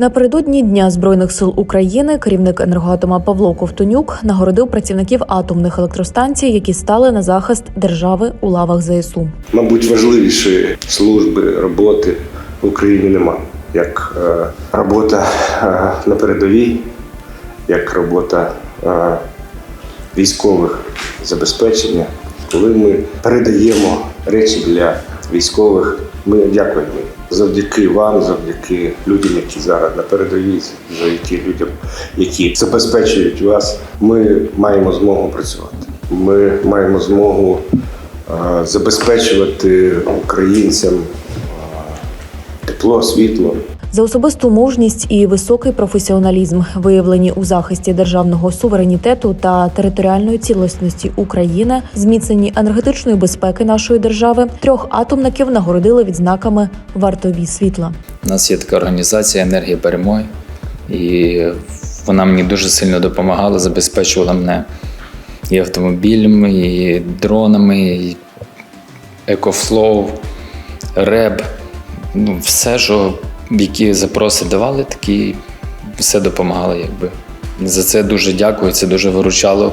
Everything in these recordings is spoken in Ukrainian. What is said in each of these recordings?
Напередодні Дня збройних сил України керівник енергоатома Павло Ковтонюк нагородив працівників атомних електростанцій, які стали на захист держави у лавах ЗСУ. Мабуть, важливішої служби роботи в Україні нема, як е, робота е, на передовій, як робота е, військових забезпечення. Коли ми передаємо речі для військових, ми дякуємо завдяки вам, завдяки людям, які зараз на передовій, завдяки людям, які забезпечують вас. Ми маємо змогу працювати. Ми маємо змогу е, забезпечувати українцям тепло, світло. За особисту мужність і високий професіоналізм, виявлені у захисті державного суверенітету та територіальної цілісності України, зміцненні енергетичної безпеки нашої держави, трьох атомників нагородили відзнаками вартові світла. У нас є така організація енергія перемоги, і вона мені дуже сильно допомагала, забезпечувала мене і автомобілями, і дронами, і екофлоу, реб. Ну, все, що які запроси давали, такі все допомагало. Якби. За це дуже дякую, це дуже виручало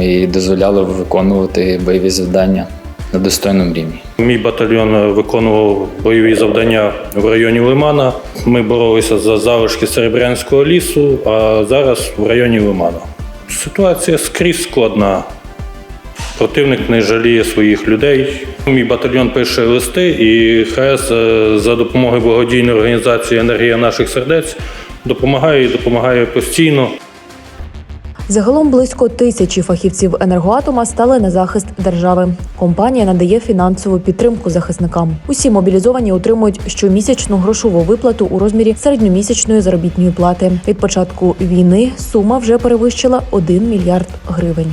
і дозволяло виконувати бойові завдання на достойному рівні. Мій батальйон виконував бойові завдання в районі Лимана. Ми боролися за залишки Серебрянського лісу, а зараз в районі Лимана. Ситуація скрізь складна. Противник не жаліє своїх людей. Мій батальйон пише листи, і ХС е, за допомогою благодійної організації Енергія наших сердець допомагає і допомагає постійно. Загалом близько тисячі фахівців енергоатома стали на захист держави. Компанія надає фінансову підтримку захисникам. Усі мобілізовані отримують щомісячну грошову виплату у розмірі середньомісячної заробітної плати. Від початку війни сума вже перевищила 1 мільярд гривень.